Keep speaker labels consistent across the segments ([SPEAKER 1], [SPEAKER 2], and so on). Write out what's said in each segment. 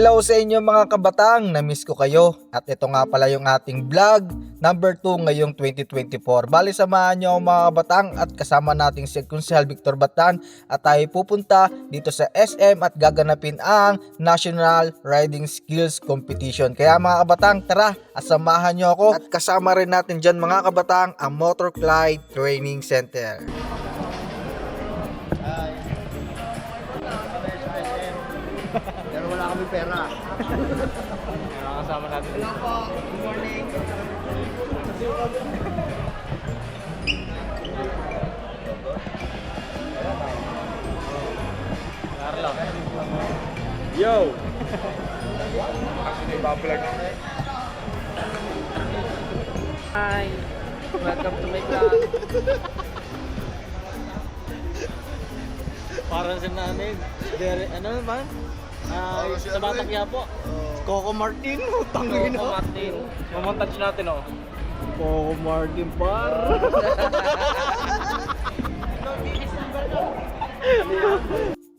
[SPEAKER 1] Hello sa inyo mga kabatang, na-miss ko kayo. At ito nga pala yung ating vlog number 2 ngayong 2024. Bali samahan nyo ako mga kabatang at kasama nating si Kunsehal Victor Batan at tayo pupunta dito sa SM at gaganapin ang National Riding Skills Competition. Kaya mga kabatang, tara at samahan nyo ako. At kasama rin natin dyan mga kabatang ang Motor Clyde Training Center.
[SPEAKER 2] Pera.
[SPEAKER 3] Mga kasama natin.
[SPEAKER 2] Hello po. Good morning.
[SPEAKER 3] Carlo. Yo! Kasi na ibablog.
[SPEAKER 4] Hi! Welcome to my vlog.
[SPEAKER 3] Para sa namin. Dere, ano naman? Ah, sa Batang Quiapo.
[SPEAKER 2] Coco Martin. Utang
[SPEAKER 4] Coco Martin.
[SPEAKER 3] Mamontage natin oh. Coco Martin par.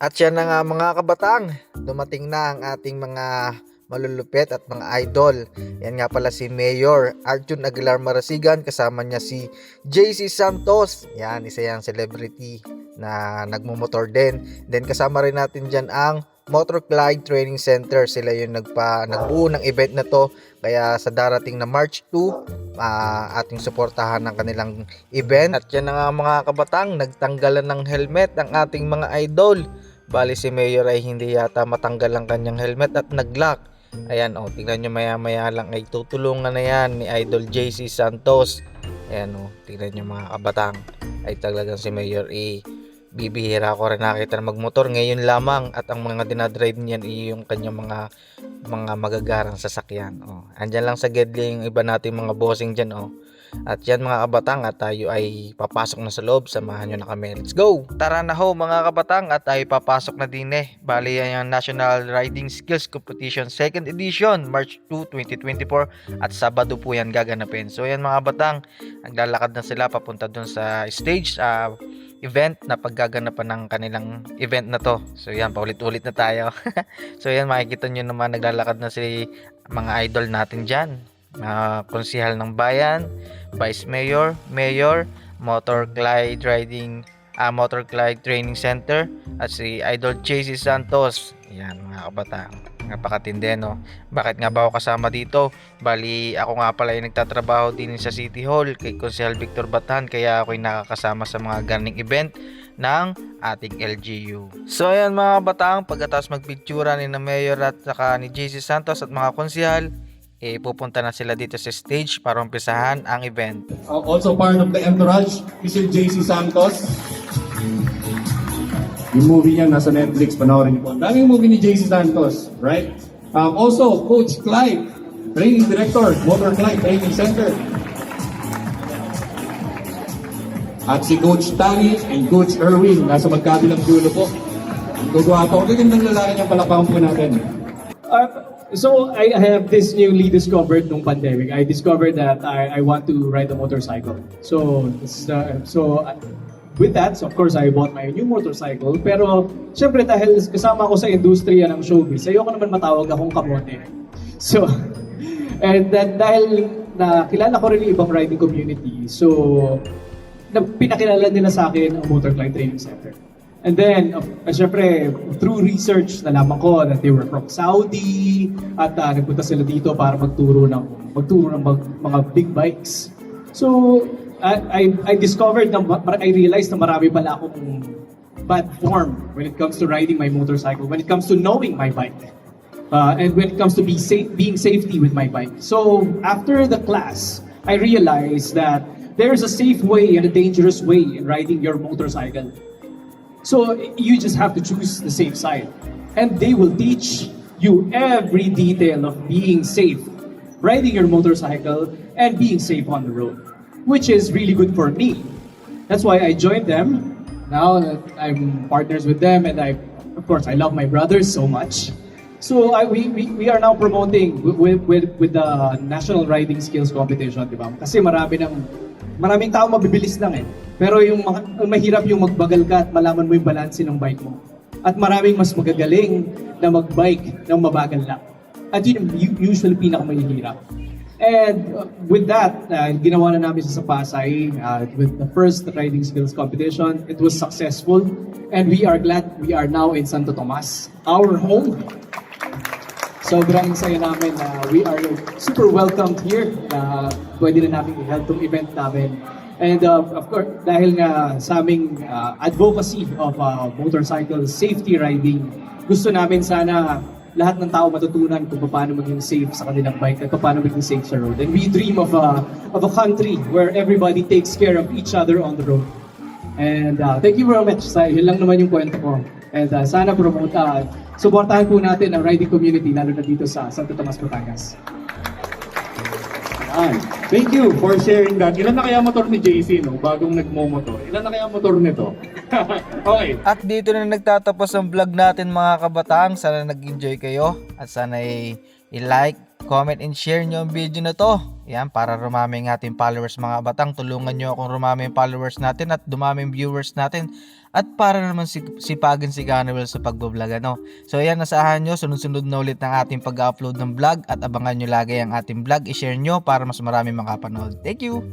[SPEAKER 1] At yan na nga mga kabatang, dumating na ang ating mga malulupit at mga idol. Yan nga pala si Mayor Arjun Aguilar Marasigan, kasama niya si JC Santos. Yan, isa yang celebrity na nagmumotor din. Then kasama rin natin dyan ang Motor Clyde Training Center. Sila yung nagpa, nagbuo ng event na to. Kaya sa darating na March 2, ah, ating suportahan ng kanilang event. At yan nga mga kabatang, nagtanggalan ng helmet ang ating mga idol. Bali si Mayor ay hindi yata matanggal ang kanyang helmet at naglock. Ayan oh, tingnan nyo maya maya lang ay tutulungan na yan ni Idol JC Santos. Ayan oh, tingnan nyo mga kabatang. Ay talagang si Mayor eh, bibihira ko rin nakita na magmotor ngayon lamang at ang mga dinadrive niyan ay yung kanyang mga mga magagarang sasakyan. Oh, andyan lang sa Gedli yung iba nating mga bossing dyan oh. At yan mga kabatang at tayo ay papasok na sa loob. Samahan nyo na kami. Let's go! Tara na ho mga kabatang at tayo papasok na din eh. Bali yan yung National Riding Skills Competition 2nd Edition March 2, 2024 at Sabado po yan gaganapin. So yan mga kabatang, naglalakad na sila papunta dun sa stage sa event na paggaganapan ng kanilang event na to. So yan, paulit-ulit na tayo. so yan, makikita nyo naman naglalakad na si mga idol natin dyan. Mga konsihal ng bayan, Vice Mayor, Mayor, Motor Clyde Riding ah, Motor Clyde Training Center at si Idol JC Santos. Yan mga kabatang. Napakatindi no. Bakit nga ba ako kasama dito? Bali ako nga pala ay nagtatrabaho din sa City Hall kay Konsehal Victor Batan kaya ako'y nakakasama sa mga ganing event ng ating LGU. So ayan mga kabatang, pagkatapos magpictura ni na Mayor at saka ni JC Santos at mga konsehal, eh, pupunta na sila dito sa stage para umpisahan ang event.
[SPEAKER 5] Uh, also part of the entourage, Mr. JC Santos. Yung movie niya nasa Netflix, panoorin niyo po. Ang daming movie ni JC Santos, right? Um, also, Coach Clyde, Training Director, Motor Clyde Training Center. At si Coach Tani and Coach Erwin, nasa magkabilang dulo po. Ang gugwapo. Ang gagandang lalaki niya, palakpakan po natin.
[SPEAKER 6] Uh, so I have this newly discovered nung pandemic. I discovered that I, I want to ride a motorcycle. So uh, so with that, so of course I bought my new motorcycle. Pero syempre dahil kasama ako sa industriya ng showbiz, ayoko naman matawag akong kamote. So and then dahil nakilala ko rin yung ibang riding community, so na, pinakilala nila sa akin ang Motor Training Center. And then, uh, syempre, through research, nalaman ko that they were from Saudi at uh, nagpunta sila dito para magturo ng magturo ng mag- mga big bikes. So, I, I, discovered na I realized na marami pala akong bad form when it comes to riding my motorcycle, when it comes to knowing my bike. Uh, and when it comes to be safe, being safety with my bike. So after the class, I realized that there's a safe way and a dangerous way in riding your motorcycle. So you just have to choose the safe side. And they will teach you every detail of being safe, riding your motorcycle, and being safe on the road, which is really good for me. That's why I joined them. Now I'm partners with them, and I, of course, I love my brothers so much. So I, we, we, we are now promoting with, with, with the National Riding Skills Competition, di ba? Kasi marami ng, maraming tao mabibilis lang eh. Pero yung, ang mahirap yung magbagal ka at malaman mo yung balanse ng bike mo. at maraming mas magagaling na magbike ng mabagal lang. At yun yung usually pinakamahihirap. And uh, with that, uh, ginawa na namin sa Pasay uh, with the first riding skills competition. It was successful and we are glad we are now in Santo Tomas, our home. Sobrang saya namin na we are super welcomed here na pwede na namin i-help tong event namin. And uh, of course, dahil nga sa aming uh, advocacy of uh, motorcycle safety riding, gusto namin sana lahat ng tao matutunan kung paano maging safe sa kanilang bike at paano maging safe sa road. And we dream of a, of a country where everybody takes care of each other on the road. And uh, thank you very much. Sa yun lang naman yung kwento ko. And uh, sana promote, uh, supportahan po natin ang riding community, lalo na dito sa Santo Tomas, Batangas.
[SPEAKER 5] Yan. Thank you for sharing that. Ilan na kaya motor ni JC, no? Bagong nagmo-motor. Ilan na kaya motor nito? okay.
[SPEAKER 1] At dito na nagtatapos ang vlog natin mga kabatang. Sana nag-enjoy kayo at sana i- i-like, comment, and share nyo ang video na to. Yan, para rumami ang ating followers mga batang. Tulungan nyo akong rumami ang followers natin at dumami viewers natin. At para naman si, sipagin si Ganwell sa pagbablog ano. So yan, nasahan nyo, sunod-sunod na ulit ng ating pag-upload ng vlog at abangan nyo lagi ang ating vlog. I-share nyo para mas marami makapanood. Thank you!